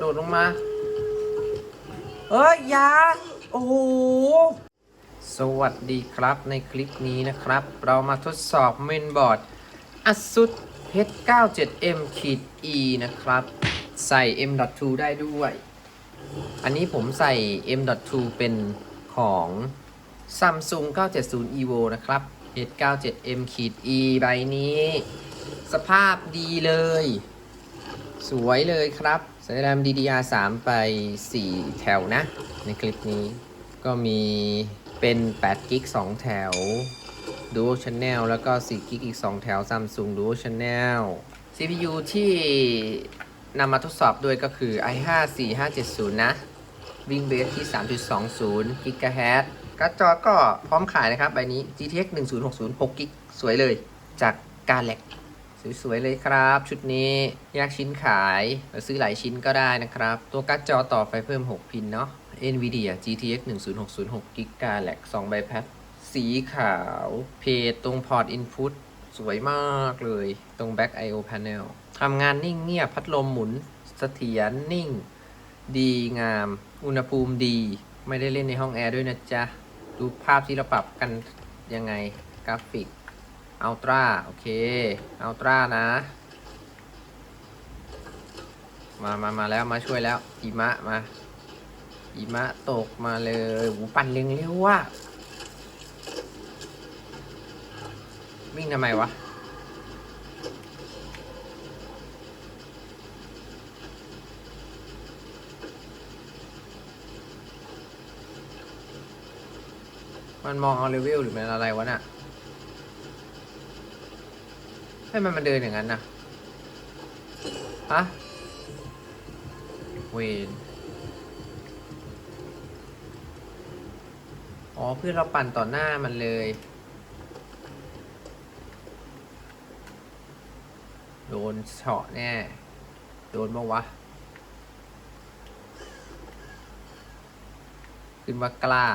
โดดลงมา เอ้ยอยา โอ้โห สวัสดีครับในคลิปนี้นะครับ เรามาทดสอบเมนบอร์ด ASUS H97M E นะครับ ใส่ M.2 ได้ด้วย อันนี้ผมใส่ M.2 เป็นของ Samsung 970 EVO นะครับ H97M E ใบนี้ สภาพดีเลย สวยเลยครับ ใส่แรม DDR3 ไป 4 แถวนะ ในคลิปนี้ก็มีเป็น8กิก2 แถว Dual Channel แล้วก็4กิกอีก 2 แถว Samsung Dual Channel CPU ที่นำมาทดสอบด้วยก็คือ i5 4570 นะ วิ่งเบสที่ 3.20 GHz การ์ดจอก็พร้อมขายนะครับใบนี้ GTX 1060 6กิกสวยเลยจากกาเล็ก สวยๆเลยครับ ชุดนี้แยกชิ้นขายหรือซื้อหลายชิ้นก็ได้นะครับ ตัวการ์ดจอต่อไฟเพิ่ม 6 พินเนาะ NVIDIA GTX 1060 6 g b r 2ใบพัดสีขาว เพจตรงพอร์ต Input สวยมากเลยตรง Back I/O Panel ทำงานนิ่งเงียบพัดลมหมุนเสถียรนิ่ง ดีงาม อุณหภูมิดี ไม่ได้เล่นในห้องแอร์ด้วยนะจ๊ะ ดูภาพที่เราปรับกันยังไงกราฟิก อัลตร้าโอเคอัลตร้านะ มามามาแล้วมาช่วยแล้วหิมะมาหิมะตกมาเลยหูปั่นเร็วเร็วว่ะวิ่งทำไมวะมันมองเอาเลเวลหรือมันอะไรวะน่ะ ให้มันเดินอย่างนั้นนะฮะเวนอ๋อเพื่อนเราปั่นต่อหน้ามันเลยโดนเฉาะแน่ โดนบ้างวะ ขึ้นว่ากล้า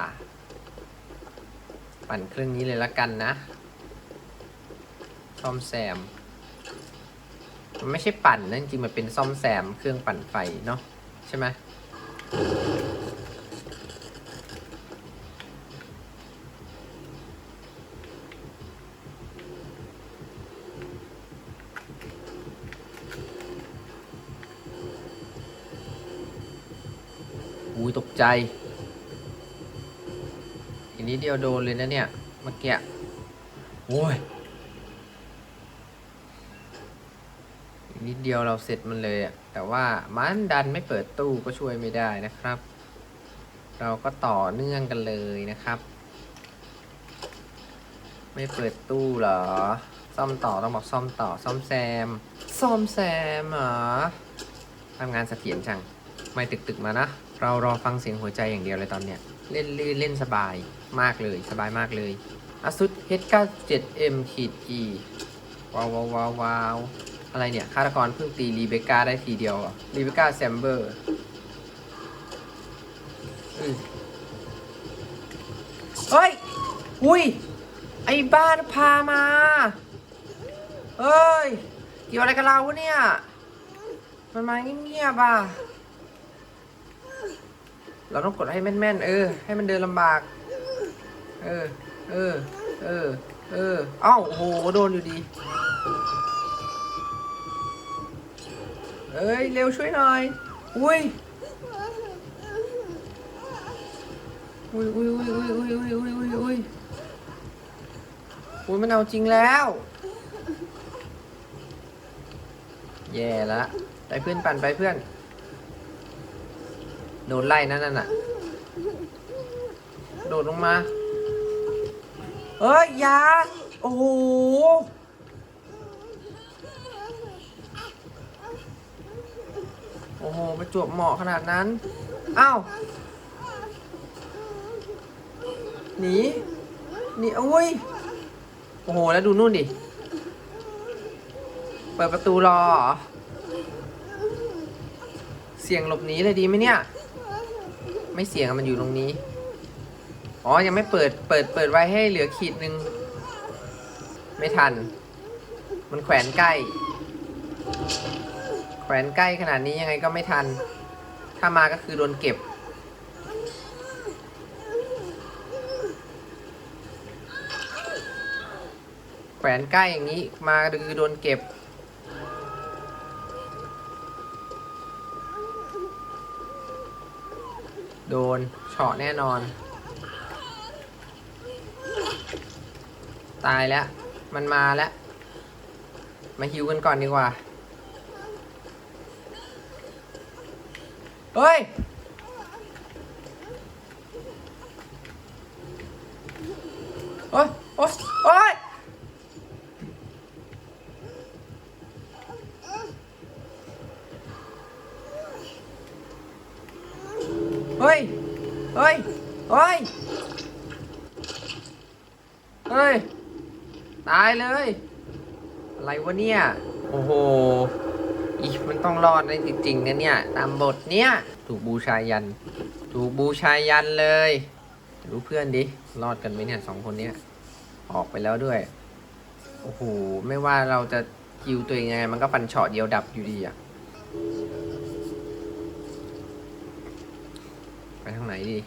ปั่นเครื่องนี้เลยละกันนะ ซ่อมแซม มันไม่ใช่ปั่นนะจริงมันเป็นซ่อมแซมเครื่องปั่นไฟเนาะใช่ไหมอุ้ยตกใจอีกนิดเดียวโดนเลยนะเนี่ย เมื่อกี้โอ้ย อีก นิดเดียวเราเสร็จมันเลยอะแต่ว่ามันดันไม่เปิดตู้ก็ช่วยไม่ได้นะครับ เราก็ต่อเนื่องกันเลยนะครับ ไม่เปิดตู้เหรอ ซ่อมต่อต้องบอกซ่อมต่อ ซ่อมแซม ซ่อมแซมเหรอทำงานเสถียรจัง ไม่ตึกตึกมานะ เรารอฟังเสียงหัวใจอย่างเดียวเลยตอนเนี้ย เล่นลื่นเล่นสบายมากเลย สบายมากเลย ASUS H97M E ว้าวว้าวว้าวว้าว อะไรเนี่ยฆาตกรเพิ่งตีรีเบคก้าได้ทีเดียวรีเบคก้าแซมเบอร์เฮ้ย อุ้ย ไอ้บ้านพามา เฮ้ย เกี่ยวอะไรกับเราเนี่ย มันมาเงียบๆอะ เราต้องกดให้แม่นๆ เออ ให้มันเดินลำบาก เออ เออ เออ เออ เอ้าโอ้โหโดนอยู่ดี เอ้ย เร็วช่วยหน่อย อุ้ย อุ้ยอุ้ยอุ้ยอุ้ยอุ้ยอุ้ยอุ้ยอุ้ยอุ้ยอุ้ยมันเอาจริงแล้ว แย่ละไปเพื่อนปั่นไปเพื่อน โดนไล่นั่นน่ะ โดดลงมา เอ้ยยา โอ้โห อ้โหประจวบเหมาะขนาดนั้น อ้าวหนีหนีอุ้ย โอ้โห แล้วดูนู่นดิ เปิดประตูรอ เสียงหลบหนีเลยดีไหมเนี่ย ไม่เสียงมันอยู่ตรงนี้ อ๋อ ยังไม่เปิด เปิด เปิดไว้ให้เหลือขีดหนึ่ง ไม่ทัน มันแขวนใกล้ แขวนใกล้ขนาดนี้ยังไงก็ไม่ทัน ถ้ามาก็คือโดนเก็บ แขวนใกล้อย่างนี้มาคือโดนเก็บ โดนเฉาะแน่นอน ตายแล้ว มันมาแล้ว มาฮิวกันก่อนดีกว่า เฮ้ย โอ๊ย โอ๊ย โอ๊ย เฮ้ย เฮ้ย เฮ้ย เฮ้ย ตายเลย อะไรวะเนี่ย โอ้โห อีมันต้องรอดได้จริงๆนะเนี่ย ตามบทเนี้ยถูกบูชายัน ถูกบูชายันเลยดูเพื่อนดิ รอดกันไหมเนี่ยสองคนเนี้ย ออกไปแล้วด้วย โอ้โห ไม่ว่าเราจะคิวตัวเองยังไง มันก็ฟันเฉาะเดียวดับอยู่ดีอะไปทางไหนดี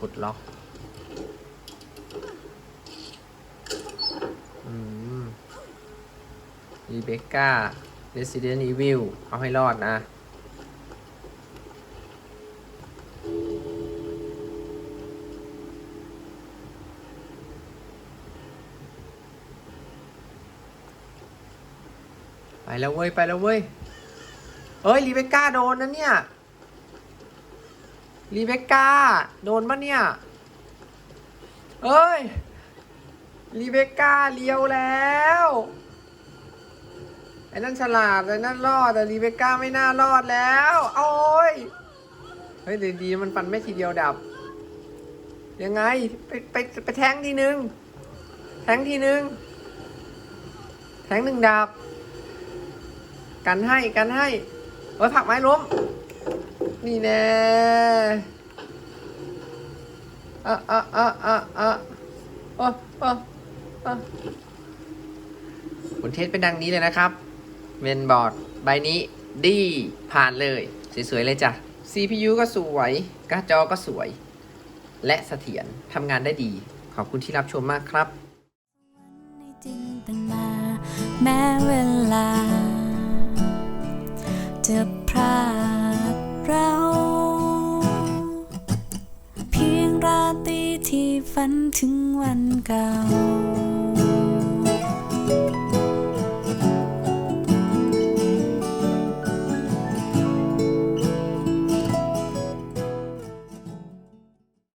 กดล็อก อืม รีเบคก้า Resident Evil เอาให้รอดนะ ไปแล้วเว้ย ไปแล้วเว้ย เอ้ย รีเบคก้าโดนนะเนี่ย รีเบคก้า โดนปะเนี่ย เอ้ย รีเบคก้าเลี้ยวแล้ว ไอ้นั่นฉลาดไอ้นั่นรอดแต่รีเบคก้าไม่น่ารอดแล้ว โอ้ย เฮ้ยดีดีๆมันฟันไม่ทีเดียวดับ ยังไง ไปไปไปแทงทีนึง แทงทีนึง แทงหนึ่งดับ กันให้กันให้เฮ้ยผักไม้ล้ม นี่แน่อะอะอะอะอะโอ้โอ้โอ้ผลเทสเป็นดังนี้เลยนะครับ เมนบอร์ด ใบนี้ดีผ่านเลย สวยๆเลยจ้ะ CPU ก็สวย การ์ดจอก็สวย และเสถียรทำงานได้ดี ขอบคุณที่รับชมมากครับ จินตนาแม้เวลา จะพรากเรา เพียงราตรีที่ฝันถึงวันเก่า